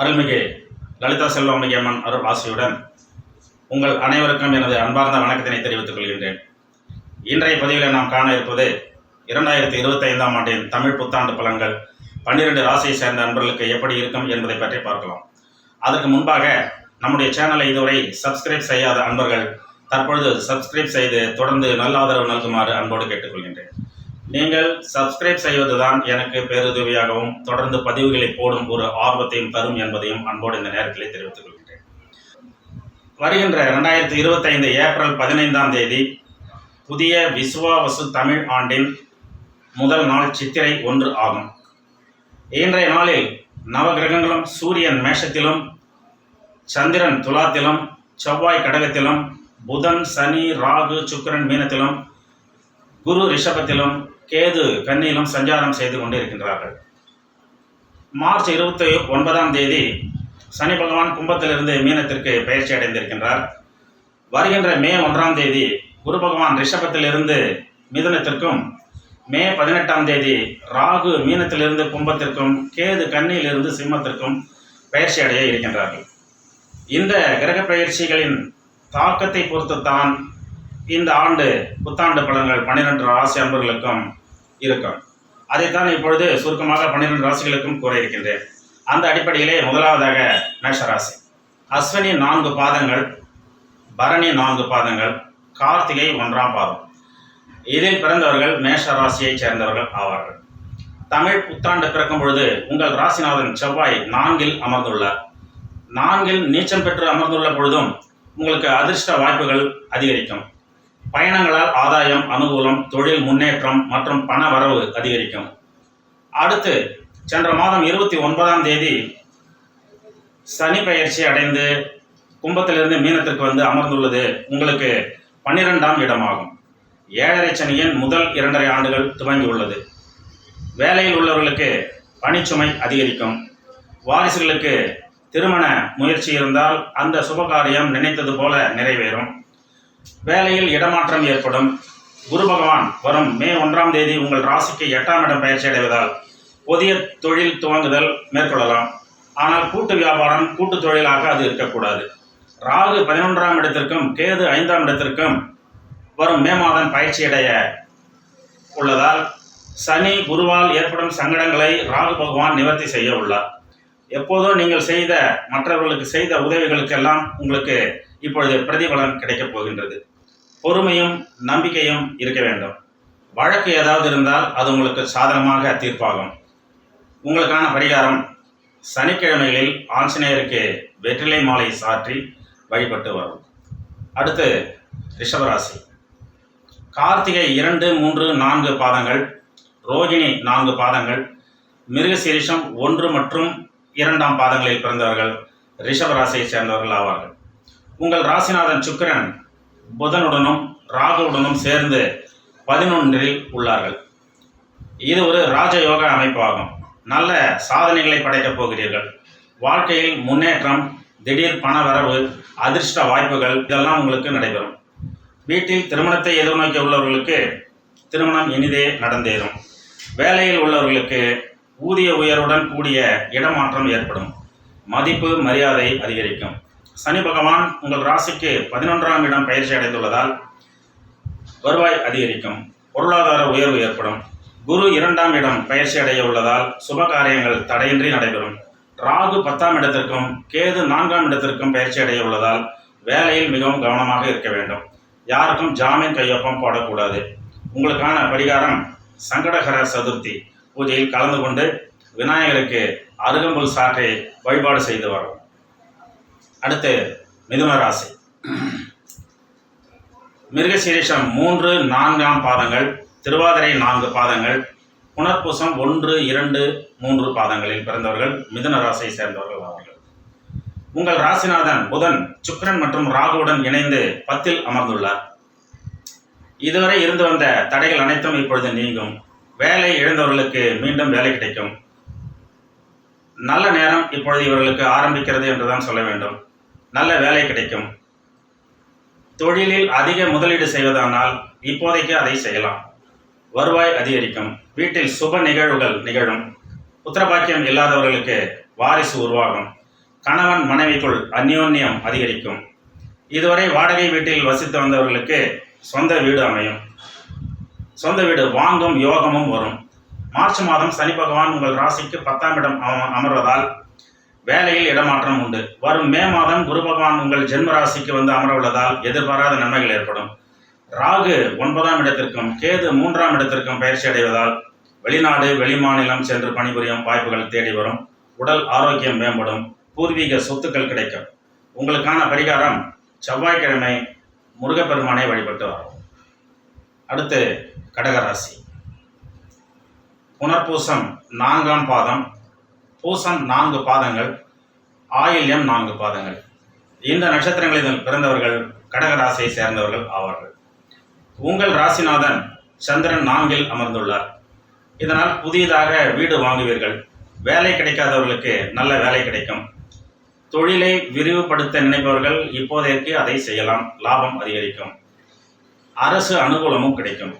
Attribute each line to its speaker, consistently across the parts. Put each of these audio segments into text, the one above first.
Speaker 1: அருள்மிகு லலிதா செல்வமணி அம்மன் அருள் ஆசியுடன் உங்கள் அனைவருக்கும் எனது அன்பார்ந்த வணக்கத்தினை தெரிவித்துக் கொள்கின்றேன். இன்றைய பதிவில் நாம் காண இருப்பது இரண்டாயிரத்தி இருபத்தைந்தாம் ஆண்டின் தமிழ் புத்தாண்டு பலன்கள். பன்னிரண்டு ராசியை சேர்ந்த நண்பர்களுக்கு எப்படி இருக்கும் என்பதை பற்றி பார்க்கலாம். அதற்கு முன்பாக நம்முடைய சேனலை இதுவரை சப்ஸ்கிரைப் செய்யாத அன்பர்கள் தற்பொழுது சப்ஸ்கிரைப் செய்து தொடர்ந்து நல்ல ஆதரவு நல்குமாறு அன்போடு கேட்டுக்கொள்கின்றேன். நீங்கள் சப்ஸ்கிரைப் செய்வதுதான் எனக்கு பேருதவியாகவும் தொடர்ந்து பதிவுகளை போடும் ஒரு ஆர்வத்தையும் தரும் என்பதையும் அன்போடு இந்த நேரத்தில் தெரிவித்துக் கொள்கிறேன் வருகின்ற இரண்டாயிரத்தி இருபத்தைந்து ஏப்ரல் பதினைந்தாம் தேதி புதிய விஸ்வாவசு தமிழ் ஆண்டின் முதல் நாள் சித்திரை ஒன்று ஆகும். இன்றைய நாளில் நவகிரகங்களும் சூரியன் மேஷத்திலும் சந்திரன் துலாத்திலும் செவ்வாய் கடகத்திலும் புதன் சனி ராகு சுக்கிரன் மீனத்திலும் குரு ரிஷபத்திலும் கேது கன்னியிலும் சஞ்சாரம் செய்து கொண்டிருக்கின்றார்கள். மார்ச் இருபத்தி ஒன்பதாம் தேதி சனி பகவான் கும்பத்திலிருந்து மீனத்திற்கு பயிற்சி அடைந்திருக்கின்றார். வருகின்ற மே ஒன்றாம் தேதி குரு பகவான் ரிஷபத்திலிருந்து மிதுனத்திற்கும் மே பதினெட்டாம் தேதி ராகு மீனத்திலிருந்து கும்பத்திற்கும் கேது கன்னியிலிருந்து சிம்மத்திற்கும் பயிற்சி அடைய இருக்கின்றார்கள். இந்த கிரக பயிற்சிகளின் தாக்கத்தை பொறுத்துத்தான் இந்த ஆண்டு புத்தாண்டு பலன்கள் பன்னிரெண்டு ராசி அன்பர்களுக்கும் இருக்கும். அதைத்தான் இப்பொழுது சுருக்கமாக பன்னிரெண்டு ராசிகளுக்கும் கூற இருக்கின்றேன். அந்த அடிப்படையிலே முதலாவதாக மேஷராசி. அஸ்வினி நான்கு பாதங்கள் பரணி நான்கு பாதங்கள் கார்த்திகை ஒன்றாம் பாதம். இதில் பிறந்தவர்கள் மேஷ ராசியைச் சேர்ந்தவர்கள் ஆவார்கள். தமிழ் புத்தாண்டு பிறக்கும் பொழுது உங்கள் ராசிநாதன் செவ்வாய் நான்கில் அமர்ந்துள்ளார். நான்கில் நீச்சம் பெற்று அமர்ந்துள்ள பொழுதும் உங்களுக்கு அதிர்ஷ்ட வாய்ப்புகள் அதிகரிக்கும். பயணங்களால் ஆதாயம் அனுகூலம் தொழில் முன்னேற்றம் மற்றும் பண வரவு அதிகரிக்கும். அடுத்து சென்ற மாதம் இருபத்தி ஒன்பதாம் தேதி சனி பயிற்சி அடைந்து கும்பத்திலிருந்து மீனத்திற்கு வந்து அமர்ந்துள்ளது. உங்களுக்கு பன்னிரெண்டாம் இடமாகும். ஏழரை சனியின் முதல் இரண்டரை ஆண்டுகள் துவங்கியுள்ளது வேலையில் உள்ளவர்களுக்கு பணிச்சுமை அதிகரிக்கும். வாரிசுகளுக்கு திருமண முயற்சி இருந்தால் அந்த சுபகாரியம் நினைத்தது போல நிறைவேறும். வேலையில் இடமாற்றம் ஏற்படும். குரு பகவான் வரும் மே ஒன்றாம் தேதி உங்கள் ராசிக்கு எட்டாம் இடம் பயிற்சி அடைவதால் புதிய தொழில் துவங்குதல் மேற்கொள்ளலாம். ஆனால் கூட்டு வியாபாரம் கூட்டு தொழிலாக அது இருக்கக்கூடாது. ராகு பதினொன்றாம் இடத்திற்கும் கேது ஐந்தாம் இடத்திற்கும் வரும் மே மாதம் பயிற்சி அடைய உள்ளதால் சனி குருவால் ஏற்படும் சங்கடங்களை ராகு பகவான் நிவர்த்தி செய்ய உள்ளார். எப்போதோ நீங்கள் செய்த மற்றவர்களுக்கு செய்த உதவிகளுக்கெல்லாம் உங்களுக்கு இப்பொழுது பிரதிபலன் கிடைக்கப் போகின்றது. பொறுமையும் நம்பிக்கையும் இருக்க வேண்டும். வழக்கு ஏதாவது இருந்தால் அது உங்களுக்கு சாதகமாக தீர்ப்பாகும். உங்களுக்கான பரிகாரம் சனிக்கிழமைகளில் ஆஞ்சநேயருக்கு வெற்றிலை மாலை சாற்றி வழிபட்டு வரும். அடுத்து ரிஷபராசி. கார்த்திகை இரண்டு மூன்று நான்கு பாதங்கள் ரோகிணி நான்கு பாதங்கள் மிருகசீரிஷம் ஒன்று மற்றும் இரண்டாம் பாதங்களில் பிறந்தவர்கள் ரிஷபராசியை சேர்ந்தவர்கள் ஆவார்கள். உங்கள் ராசிநாதன் சுக்கிரன் புதனுடனும் ராகுவுடனும் சேர்ந்து பதினொன்றில் உள்ளார்கள். இது ஒரு ராஜயோக அமைப்பாகும். நல்ல சாதனைகளை படைக்கப் போகிறீர்கள். வாழ்க்கையில் முன்னேற்றம் திடீர் பண வரவு அதிர்ஷ்ட வாய்ப்புகள் இதெல்லாம் உங்களுக்கு நடைபெறும். வீட்டில் திருமணத்தை எதிர்நோக்கி உள்ளவர்களுக்கு திருமணம் இனிதே நடந்தேறும். வேலையில் உள்ளவர்களுக்கு ஊதிய உயர்வுடன் கூடிய இடமாற்றம் ஏற்படும். மதிப்பு மரியாதை அதிகரிக்கும். சனி பகவான் உங்கள் ராசிக்கு பதினொன்றாம் இடம் பயிற்சி அடைந்துள்ளதால் வருவாய் அதிகரிக்கும் பொருளாதார உயர்வு ஏற்படும். குரு இரண்டாம் இடம் பயிற்சி அடைய உள்ளதால் சுப காரியங்கள் தடையின்றி நடைபெறும். ராகு பத்தாம் இடத்திற்கும் கேது நான்காம் இடத்திற்கும் பயிற்சி அடைய உள்ளதால் வேலையில் மிகவும் கவனமாக இருக்க வேண்டும். யாருக்கும் ஜாமீன் கையொப்பம் போடக்கூடாது. உங்களுக்கான பரிகாரம் சங்கடகர சதுர்த்தி. பூஜையில் கலந்து கொண்டு விநாயகருக்கு அருகம்புல் சாற்றை வழிபாடு செய்து வரும். அடுத்து மிதுன ராசி. மிருகசீரிஷம் மூன்று நான்காம் பாதங்கள் திருவாதிரை நான்கு பாதங்கள் புனர்பூசம் ஒன்று இரண்டு மூன்று பாதங்களில் பிறந்தவர்கள் மிதுன ராசியை சேர்ந்தவர்கள் அவர்கள் உங்கள் ராசிநாதன் புதன் சுக்கரன் மற்றும் ராகுவுடன் இணைந்து பத்தில் அமர்ந்துள்ளார். இதுவரை இருந்து வந்த தடைகள் அனைத்தும் இப்பொழுது நீங்கும். வேலை இழந்தவர்களுக்கு மீண்டும் வேலை கிடைக்கும். நல்ல நேரம் இப்பொழுது இவர்களுக்கு ஆரம்பிக்கிறது என்றுதான் சொல்ல வேண்டும். நல்ல வேலை கிடைக்கும். தொழிலில் அதிக முதலீடு செய்வதானால் இப்போதைக்கு அதை செய்யலாம். வருவாய் அதிகரிக்கும். வீட்டில் சுப நிகழ்வுகள் நிகழும். புத்திரபாக்கியம் இல்லாதவர்களுக்கு வாரிசு உருவாகும். கணவன் மனைவிக்குள் அந்யோன்யம் அதிகரிக்கும். இதுவரை வாடகை வீட்டில் வசித்து வந்தவர்களுக்கு சொந்த வீடு அமையும். சொந்த வீடு வாங்கும் யோகமும் வரும். மார்ச் மாதம் சனி பகவான் உங்கள் ராசிக்கு பத்தாம் இடம் அம- அமர்வதால் வேலையில் இடமாற்றம் உண்டு. வரும் மே மாதம் குரு பகவான் உங்கள் ஜென்ம ராசிக்கு வந்து அமர உள்ளதால் எதிர்பாராத நன்மைகள் ஏற்படும். ராகு ஒன்பதாம் இடத்திற்கும் கேது மூன்றாம் இடத்திற்கும் பயிற்சி அடைவதால் வெளிநாடு வெளிமாநிலம் சென்று பணிபுரியும் வாய்ப்புகள் தேடி வரும். உடல் ஆரோக்கியம் மேம்படும். பூர்வீக சொத்துக்கள் கிடைக்கும். உங்களுக்கான பரிகாரம் செவ்வாய்க்கிழமை முருகப்பெருமானை வழிபட்டு வரும். அடுத்து கடகராசி. புனர்பூசம் நான்காம் பாதம் பூசம் நான்கு பாதங்கள் ஆயில்யம் நான்கு பாதங்கள். இந்த நட்சத்திரங்களில் பிறந்தவர்கள் கடகராசியை சேர்ந்தவர்கள் ஆவார்கள். உங்கள் ராசிநாதன் சந்திரன் நான்கில் அமர்ந்துள்ளார். இதனால் புதியதாக வீடு வாங்குவீர்கள். வேலை கிடைக்காதவர்களுக்கு நல்ல வேலை கிடைக்கும். தொழிலை விரிவுபடுத்த நினைப்பவர்கள் இப்போதைக்கு அதை செய்யலாம். லாபம் அதிகரிக்கும். அரசு அனுகூலமும் கிடைக்கும்.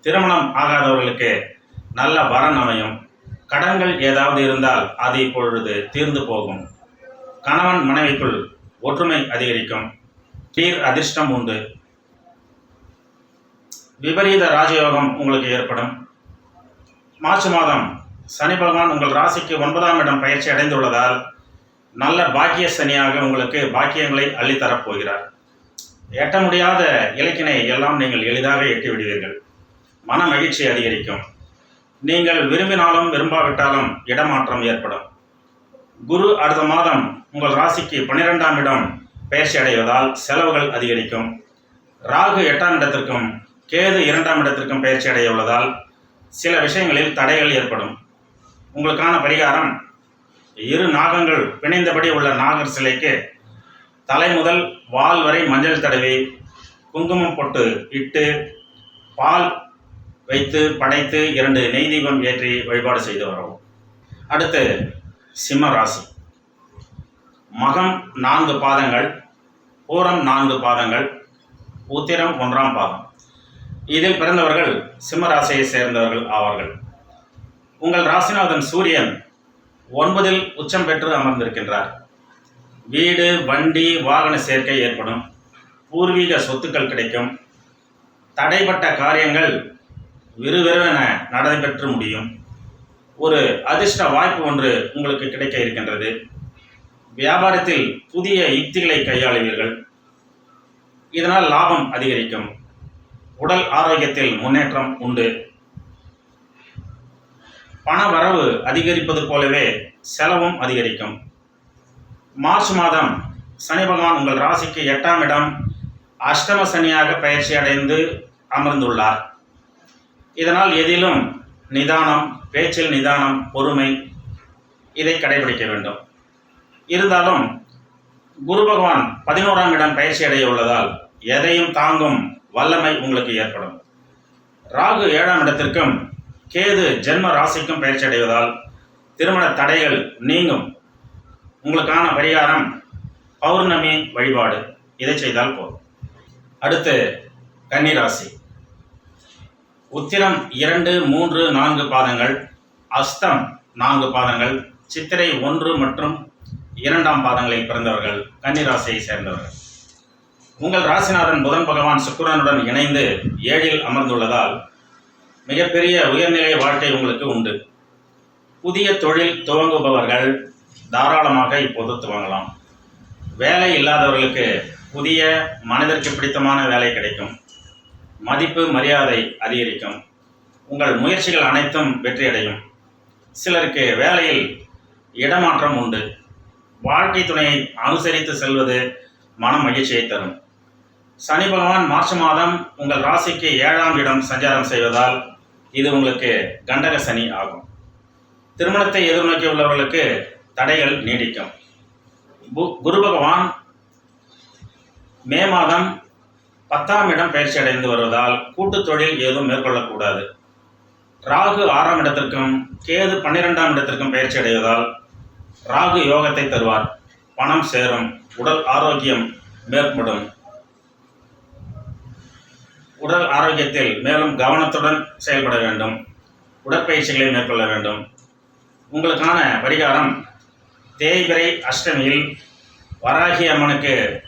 Speaker 1: திருமணம் ஆகாதவர்களுக்கு நல்ல வரன் அமையும். கடன்கள் ஏதாவது இருந்தால் அது இப்பொழுது தீர்ந்து போகும். கணவன் மனைவிக்குள் ஒற்றுமை அதிகரிக்கும். நீர் அதிர்ஷ்டம் உண்டு. விபரீத ராஜயோகம் உங்களுக்கு ஏற்படும். மார்ச் மாதம் சனி பகவான் உங்கள் ராசிக்கு ஒன்பதாம் இடம் பயிற்சி அடைந்துள்ளதால் நல்ல பாக்கிய சனியாக உங்களுக்கு பாக்கியங்களை அள்ளித்தரப் போகிறார். எட்ட முடியாத இலக்கினை எல்லாம் நீங்கள் எளிதாக எட்டி விடுவீர்கள் மன மகிழ்ச்சி அதிகரிக்கும். நீங்கள் விரும்பினாலும் விரும்பாவிட்டாலும் இடமாற்றம் ஏற்படும். குரு அடுத்த மாதம் உங்கள் ராசிக்கு பன்னிரெண்டாம் இடம் பயிற்சி அடைவதால் செலவுகள் அதிகரிக்கும். ராகு எட்டாம் இடத்திற்கும் கேது இரண்டாம் இடத்திற்கும் பயிற்சி அடைய உள்ளதால் சில விஷயங்களில் தடைகள் ஏற்படும். உங்களுக்கான பரிகாரம் இரு நாகங்கள் பிணைந்தபடி உள்ள நாகர் சிலைக்கு தலை முதல் வால் வரை மஞ்சள் தடவி குங்குமம் பொட்டு இட்டு பால் வைத்து படைத்து இரண்டு நெய் தீபம் ஏற்றி வழிபாடு செய்து வரவும் அடுத்து சிம்ம ராசி. மகம் நான்கு பாதங்கள் பூரம் நான்கு பாதங்கள் உத்திரம் ஒன்றாம் பாதம். இதில் பிறந்தவர்கள் சிம்ம ராசியை சேர்ந்தவர்கள் ஆவார்கள். உங்கள் ராசிநாதன் சூரியன் ஒன்பதில் உச்சம் பெற்று அமர்ந்திருக்கின்றார். வீடு வண்டி வாகன சேர்க்கை ஏற்படும். பூர்வீக சொத்துக்கள் கிடைக்கும். தடைப்பட்ட காரியங்கள் விறுவிறுவென நடைபெற்று முடியும். ஒரு அதிர்ஷ்ட வாய்ப்பு ஒன்று உங்களுக்கு கிடைக்க இருக்கின்றது. வியாபாரத்தில் புதிய யுக்திகளை கையாளுவீர்கள். இதனால் லாபம் அதிகரிக்கும். உடல் ஆரோக்கியத்தில் முன்னேற்றம் உண்டு. பண வரவு அதிகரிப்பது போலவே செலவும் அதிகரிக்கும். மார்ச் மாதம் சனி பகவான் உங்கள் ராசிக்கு எட்டாம் இடம். அஷ்டம சனியாக பயிற்சி அடைந்து அமர்ந்துள்ளார். இதனால் எதிலும் நிதானம் பேச்சில் நிதானம் பொறுமை இதை கடைபிடிக்க வேண்டும். இருந்தாலும் குரு பகவான் பதினோராம் இடம் பயிற்சி அடைய உள்ளதால் எதையும் தாங்கும் வல்லமை உங்களுக்கு ஏற்படும். ராகு ஏழாம் இடத்திற்கும் கேது ஜென்ம ராசிக்கும் பயிற்சி அடைவதால் திருமண தடைகள் நீங்கும். உங்களுக்கான பரிகாரம் பௌர்ணமி வழிபாடு. இதை செய்தால் போதும். அடுத்து கன்னிராசி. உத்திரம் இரண்டு மூன்று நான்கு பாதங்கள் அஸ்தம் நான்கு பாதங்கள் சித்திரை ஒன்று மற்றும் இரண்டாம் பாதங்களில் பிறந்தவர்கள் கன்னிராசியை சேர்ந்தவர்கள். உங்கள் ராசிநாதன் புதன் பகவான் சுக்கிரனுடன் இணைந்து ஏழில் அமர்ந்துள்ளதால் மிகப்பெரிய உயர்நிலை வாழ்க்கை உங்களுக்கு உண்டு. புதிய தொழில் துவங்குபவர்கள் தாராளமாக இப்போது துவங்கலாம் வேலை இல்லாதவர்களுக்கு புதிய மனதிற்கு பிடித்தமான வேலை கிடைக்கும். மதிப்பு மரியாதை அதிகரிக்கும். உங்கள் முயற்சிகள் அனைத்தும் வெற்றியடையும். சிலருக்கு வேலையில் இடமாற்றம் உண்டு. வாழ்க்கை துணையை அனுசரித்து செல்வது மன மகிழ்ச்சியை தரும். சனி பகவான் மார்ச் மாதம் உங்கள் ராசிக்கு ஏழாம் இடம் சஞ்சாரம் செய்வதால் இது உங்களுக்கு கண்டக சனி ஆகும். திருமணத்தை எதிர்நோக்கி உள்ளவர்களுக்கு தடைகள் நீடிக்கும். பு- குரு பகவான் மே மாதம் பத்தாம் இடம் பயிற்சி அடைந்து வருவதால் கூட்டு தொழில் ஏதும் மேற்கொள்ளக்கூடாது. ராகு ஆறாம் இடத்திற்கும் கேது பன்னிரெண்டாம் இடத்திற்கும் பயிற்சி அடைவதால் ராகு யோகத்தை தருவார். பணம் சேரும் உடல் ஆரோக்கியம் மேற்படும் உடல் ஆரோக்கியத்தில் மேலும் கவனத்துடன் செயல்பட வேண்டும். உடற்பயிற்சிகளை மேற்கொள்ள வேண்டும். உங்களுக்கான பரிகாரம் தேய்பிரை அஷ்டமியில் வராகி அம்மனுக்கு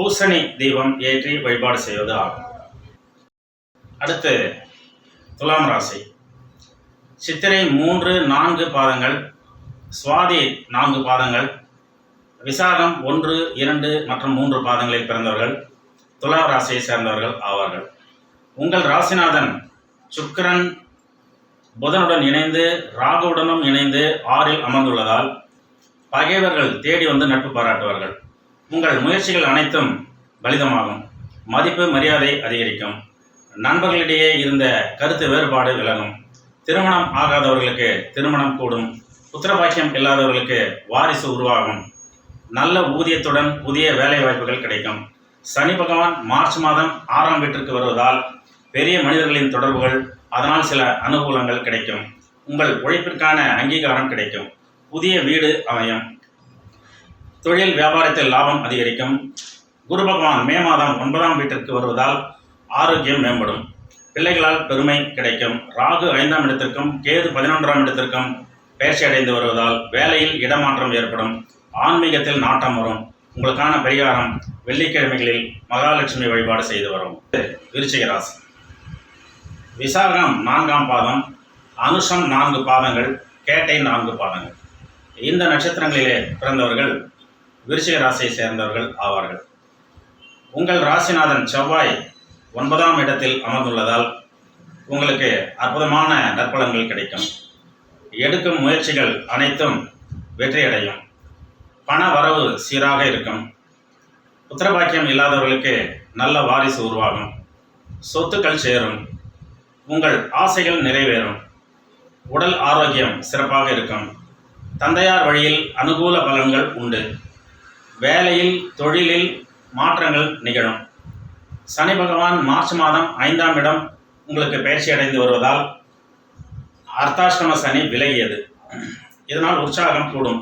Speaker 1: பூசணி தீபம் ஏற்றி வழிபாடு செய்வது ஆகும். அடுத்து துலாம் ராசி. சித்திரை மூன்று நான்கு பாதங்கள் சுவாதி நான்கு பாதங்கள் விசாகம் ஒன்று இரண்டு மற்றும் மூன்று பாதங்களில் பிறந்தவர்கள் துலா ராசியை சேர்ந்தவர்கள் ஆவார்கள். உங்கள் ராசிநாதன் சுக்கரன் புதனுடன் இணைந்து ராகுவுடனும் இணைந்து ஆறில் அமர்ந்துள்ளதால் பகைவர்கள் தேடி வந்து நட்பு பாராட்டுவார்கள். உங்கள் முயற்சிகள் அனைத்தும் பலிதமாகும். மதிப்பு மரியாதை அதிகரிக்கும். நண்பர்களிடையே இருந்த கருத்து வேறுபாடு விலகும். திருமணம் ஆகாதவர்களுக்கு திருமணம் கூடும். புத்திரபாக்கியம் இல்லாதவர்களுக்கு வாரிசு உருவாகும். நல்ல ஊதியத்துடன் புதிய வேலை வாய்ப்புகள் கிடைக்கும். சனி பகவான் மார்ச் மாதம் ஆறாம் வீட்டிற்கு வருவதால் பெரிய மனிதர்களின் தொடர்புகள் அதனால் சில அனுகூலங்கள் கிடைக்கும். உங்கள் உழைப்பிற்கான அங்கீகாரம் கிடைக்கும். புதிய வீடு அமையும். தொழில் வியாபாரத்தில் லாபம் அதிகரிக்கும். குரு பகவான் மே மாதம் ஒன்பதாம் வீட்டிற்கு வருவதால் ஆரோக்கியம் மேம்படும். பிள்ளைகளால் பெருமை கிடைக்கும். ராகு ஐந்தாம் இடத்திற்கும் கேது பதினொன்றாம் இடத்திற்கும் பயிற்சி அடைந்து வருவதால் வேலையில் இடமாற்றம் ஏற்படும். ஆன்மீகத்தில் நாட்டம் வரும். உங்களுக்கான பரிகாரம் வெள்ளிக்கிழமைகளில் மகாலட்சுமி வழிபாடு செய்து வரும். விருச்சிக ராசி. விசாகம் நான்காம் பாதம் அனுஷம் நான்கு பாதங்கள் கேட்டை நான்கு பாதங்கள். இந்த நட்சத்திரங்களிலே பிறந்தவர்கள் விருச்சிக ராசியை சேர்ந்தவர்கள் ஆவார்கள். உங்கள் ராசிநாதன் செவ்வாய் ஒன்பதாம் இடத்தில் அமர்ந்துள்ளதால் உங்களுக்கு அற்புதமான நற்பலன்கள் கிடைக்கும். எடுக்கும் முயற்சிகள் அனைத்தும் வெற்றியடையும். பண வரவு சீராக இருக்கும். உத்தரபாக்கியம் இல்லாதவர்களுக்கு நல்ல வாரிசு உருவாகும். சொத்துக்கள் சேரும். உங்கள் ஆசைகள் நிறைவேறும். உடல் ஆரோக்கியம் சிறப்பாக இருக்கும். தந்தையார் வழியில் அனுகூல பலன்கள் உண்டு. வேலையில் தொழிலில் மாற்றங்கள் நிகழும். சனி பகவான் மார்ச் மாதம் ஐந்தாம் இடம் உங்களுக்கு பயிற்சி அடைந்து வருவதால் அர்த்தாஷ்டம சனி விலகியது. இதனால் உற்சாகம் கூடும்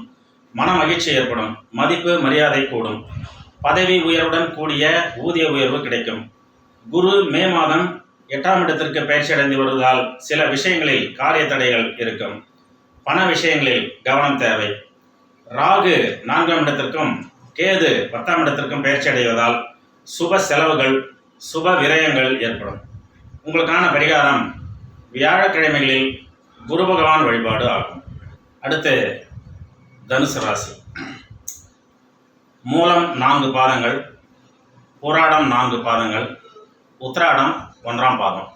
Speaker 1: மன மகிழ்ச்சி ஏற்படும் மதிப்பு மரியாதை கூடும். பதவி உயர்வுடன் கூடிய ஊதிய உயர்வு கிடைக்கும். குரு மே மாதம் எட்டாம் இடத்திற்கு பயிற்சி அடைந்து வருவதால் சில விஷயங்களில் காரிய தடைகள் இருக்கும். பண விஷயங்களில் கவனம் தேவை. ராகு நான்காம் இடத்திற்கும் கேது பத்தாம் இடத்திற்கும் பயிற்சி அடைவதால் சுப செலவுகள் சுப விரயங்கள் ஏற்படும். உங்களுக்கான பரிகாரம் வியாழக்கிழமைகளில் குரு பகவான் வழிபாடு ஆகும். அடுத்து தனுசு ராசி. மூலம் நான்கு பாதங்கள் புராடம் நான்கு பாதங்கள் உத்திராடம் ஒன்றாம் பாதம்.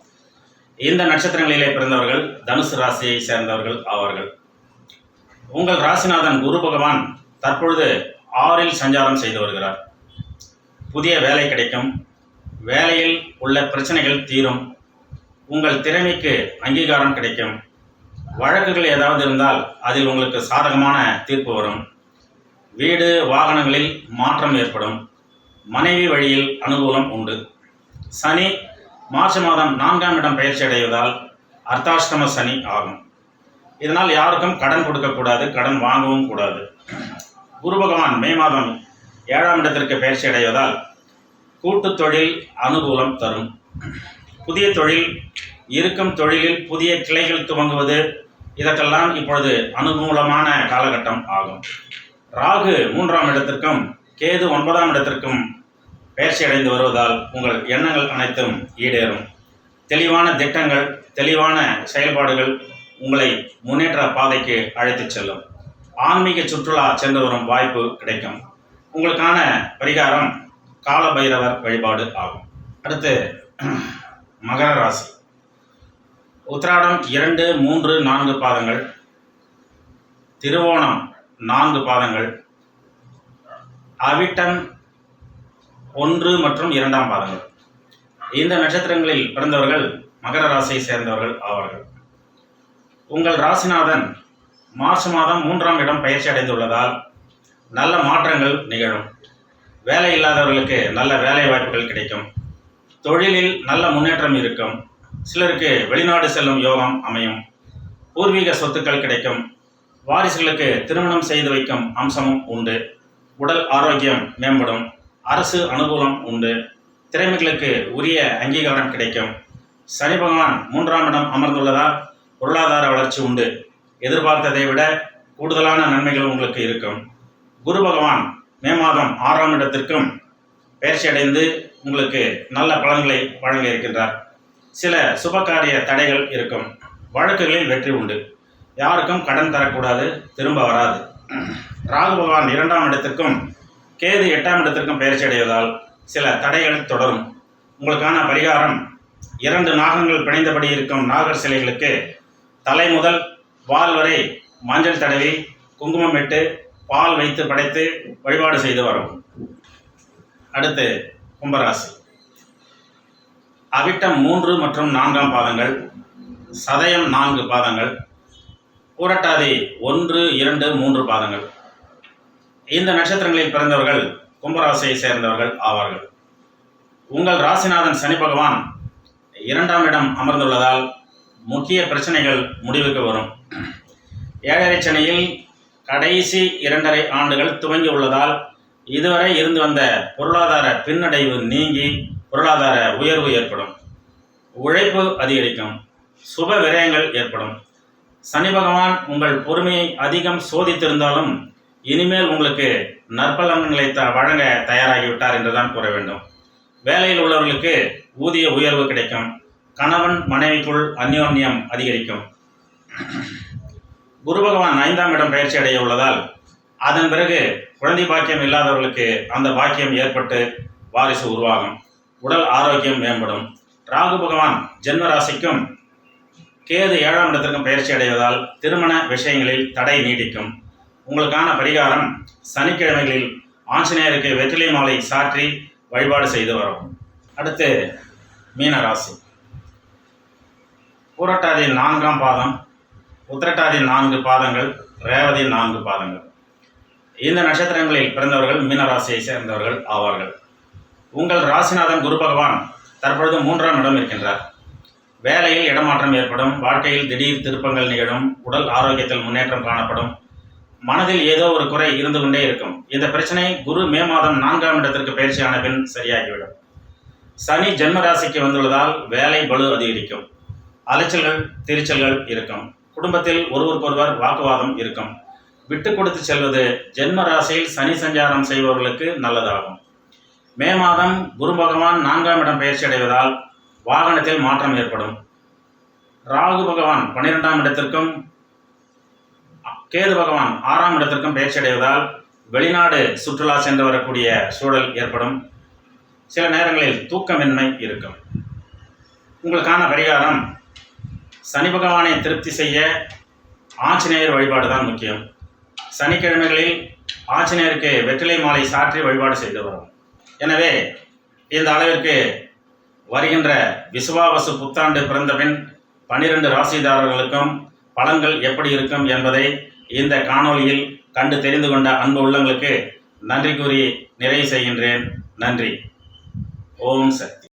Speaker 1: இந்த நட்சத்திரங்களிலே பிறந்தவர்கள் தனுசு ராசியை சேர்ந்தவர்கள் ஆவார்கள். உங்கள் ராசிநாதன் குரு பகவான் தற்பொழுது ஆறில் சஞ்சாரம் செய்து வருகிறார். புதிய வேலை கிடைக்கும். வேலையில் உள்ள பிரச்சனைகள் தீரும். உங்கள் திறமைக்கு அங்கீகாரம் கிடைக்கும். வழக்குகள் ஏதாவது இருந்தால் அதில் உங்களுக்கு சாதகமான தீர்ப்பு வரும். வீடு வாகனங்களில் மாற்றம் ஏற்படும். மனைவி வழியில் அனுகூலம் உண்டு. சனி மார்ச் மாதம் நான்காம் இடம் பயிற்சி அடைவதால் அர்த்தாஷ்டம சனி ஆகும். இதனால் யாருக்கும் கடன் கொடுக்கக்கூடாது கடன் வாங்கவும் கூடாது. குரு பகவான் மே மாதம் ஏழாம் இடத்திற்கு பயிற்சி அடைவதால் கூட்டு தொழில் அனுகூலம் தரும். புதிய தொழில் இருக்கும் தொழிலில் புதிய கிளைகள் துவங்குவது இதற்கெல்லாம் இப்பொழுது அனுகூலமான காலகட்டம் ஆகும். ராகு மூன்றாம் இடத்திற்கும் கேது ஒன்பதாம் இடத்திற்கும் பயிற்சி அடைந்து வருவதால் உங்கள் எண்ணங்கள் அனைத்தும் ஈடேறும். தெளிவான திட்டங்கள் தெளிவான செயல்பாடுகள் உங்களை முன்னேற்ற பாதைக்கு அழைத்துச் செல்லும். ஆன்மீக சுற்றுலா சென்று வரும் வாய்ப்பு கிடைக்கும். உங்களுக்கான பரிகாரம் கால பைரவர் வழிபாடு ஆகும். அடுத்து மகர ராசி. உத்திராடம் இரண்டு மூன்று நான்கு பாதங்கள். திருவோணம் நான்கு பாதங்கள். அவிட்டம் ஒன்று மற்றும் இரண்டாம் பாதங்கள். இந்த நட்சத்திரங்களில் பிறந்தவர்கள் மகர ராசியை சேர்ந்தவர்கள் ஆவார்கள். உங்கள் ராசிநாதன் மார்ச் மாதம் மூன்றாம் இடம் பயிற்சி அடைந்துள்ளதால் நல்ல மாற்றங்கள் நிகழும். வேலை இல்லாதவர்களுக்கு நல்ல வேலை வாய்ப்புகள் கிடைக்கும். தொழிலில் நல்ல முன்னேற்றம் இருக்கும். சிலருக்கு வெளிநாடு செல்லும் யோகம் அமையும். பூர்வீக சொத்துக்கள் கிடைக்கும். வாரிசுகளுக்கு திருமணம் செய்து வைக்கும் அம்சமும் உண்டு. உடல் ஆரோக்கியம் மேம்படும். அரசு அனுகூலம் உண்டு. திறமைகளுக்கு உரிய அங்கீகாரம் கிடைக்கும். சனி பகவான் மூன்றாம் இடம் அமர்ந்துள்ளதால் பொருளாதார வளர்ச்சி உண்டு. எதிர்பார்த்ததை விட கூடுதலான நன்மைகள் உங்களுக்கு இருக்கும். குரு பகவான் மே மாதம் ஆறாம் இடத்திற்கும் பயிற்சி அடைந்து உங்களுக்கு நல்ல பலன்களை வழங்க இருக்கின்றார். சில சுபகாரிய தடைகள் இருக்கும். வழக்குகளில் வெற்றி உண்டு. யாருக்கும் கடன் தரக்கூடாது திரும்ப வராது. ராகு பகவான் இரண்டாம் இடத்திற்கும் கேது எட்டாம் இடத்திற்கும் பயிற்சி அடைவதால் சில தடைகள் தொடரும். உங்களுக்கான பரிகாரம் இரண்டு நாகங்கள் பிணைந்தபடி இருக்கும் நாகர் சிலைகளுக்கு தலை முதல் வால் வரை மஞ்சள் தடவி குங்குமம் இட்டு பால் வைத்து படைத்து வழிபாடு செய்து வரும். அடுத்து கும்பராசி. அவிட்டம் மூன்று மற்றும் நான்காம் பாதங்கள் சதயம் நான்கு பாதங்கள் பூரட்டாதி ஒன்று இரண்டு மூன்று பாதங்கள். இந்த நட்சத்திரங்களில் பிறந்தவர்கள் கும்பராசியை சேர்ந்தவர்கள் ஆவார்கள். உங்கள் ராசிநாதன் சனி பகவான் இரண்டாம் இடம் அமர்ந்துள்ளதால் முக்கிய பிரச்சனைகள் முடிவுக்கு வரும். ஏழரை சனியில் கடைசி இரண்டரை ஆண்டுகள் துவங்கி உள்ளதால் இதுவரை இருந்து வந்த பொருளாதார பின்னடைவு நீங்கி பொருளாதார உயர்வு ஏற்படும். உழைப்பு அதிகரிக்கும். சுப விரயங்கள் ஏற்படும். சனி பகவான் உங்கள் பொறுமையை அதிகம் சோதித்திருந்தாலும் இனிமேல் உங்களுக்கு நற்பலன்களை த வழங்க தயாராகிவிட்டார் என்றுதான் கூற வேண்டும். வேலையில் உள்ளவர்களுக்கு ஊதிய உயர்வு கிடைக்கும். கணவன் மனைவிக்குள் அந்யோன்யம் அதிகரிக்கும். குரு பகவான் ஐந்தாம் இடம் பயிற்சி அடைய உள்ளதால் அதன் பிறகு குழந்தை பாக்கியம் இல்லாதவர்களுக்கு அந்த பாக்கியம் ஏற்பட்டு வாரிசு உருவாகும். உடல் ஆரோக்கியம் மேம்படும். ராகு பகவான் ஜென்ம ராசிக்கும் கேது ஏழாம் இடத்திற்கும் பயிற்சி அடைவதால் திருமண விஷயங்களில் தடை நீடிக்கும். உங்களுக்கான பரிகாரம் சனிக்கிழமைகளில் ஆஞ்சநேயருக்கு வெற்றிலை மாலை சாற்றி வழிபாடு செய்து வரும். அடுத்து மீனராசி. ராசி நான்காம் பாதம் உத்திரட்டாதியில் நான்கு பாதங்கள் ரேவதியில் நான்கு பாதங்கள். இந்த நட்சத்திரங்களில் பிறந்தவர்கள் மீனராசியை சேர்ந்தவர்கள் ஆவார்கள். உங்கள் ராசிநாதன் குரு பகவான் தற்பொழுது மூன்றாம் இடம் இருக்கின்றார். வேலையில் இடமாற்றம் ஏற்படும் வாழ்க்கையில் திடீர் திருப்பங்கள் நிகழும் உடல் ஆரோக்கியத்தில் முன்னேற்றம் காணப்படும் மனதில் ஏதோ ஒரு குறை இருந்து கொண்டே இருக்கும். இந்த பிரச்சனை குரு மே மாதம் நான்காம் இடத்திற்கு பயிற்சியான பின் சரியாகிவிடும். சனி ஜென்ம ராசிக்கு வந்துள்ளதால் வேலை பலு அதிகரிக்கும். அலைச்சல்கள் திரிச்சல்கள் இருக்கும். குடும்பத்தில் ஒருவருக்கொருவர் வாக்குவாதம் இருக்கும். விட்டு கொடுத்து செல்வது ஜென்ம ராசியில் சனி சஞ்சாரம் செய்பவர்களுக்கு நல்லதாகும். மே மாதம் குரு பகவான் நான்காம் இடம் பயிற்சி அடைவதால் வாகனத்தில் மாற்றம் ஏற்படும். ராகு பகவான் பன்னிரெண்டாம் இடத்திற்கும் கேது பகவான் ஆறாம் இடத்திற்கும் பயிற்சி அடைவதால் வெளிநாடு சுற்றுலா சென்று வரக்கூடிய சூழல் ஏற்படும். சில நேரங்களில் தூக்கமின்மை இருக்கும். உங்களுக்கான பரிகாரம் சனி பகவானை திருப்தி செய்ய ஆஞ்சநேயர் வழிபாடு தான் முக்கியம். சனிக்கிழமைகளில் ஆஞ்சநேயருக்கு வெற்றிலை மாலை சாற்றி வழிபாடு செய்து வரும். எனவே இந்த அளவிற்கு வருகின்ற விசுவாவசு புத்தாண்டு பிறந்த பின் பனிரெண்டு ராசிதாரர்களுக்கும் பலன்கள் எப்படி இருக்கும் என்பதை இந்த காணொளியில் கண்டு தெரிந்து கொண்ட அன்பு உள்ளங்களுக்கு நன்றி கூறி நிறைவு செய்கின்றேன். நன்றி. ஓம் சக்தி.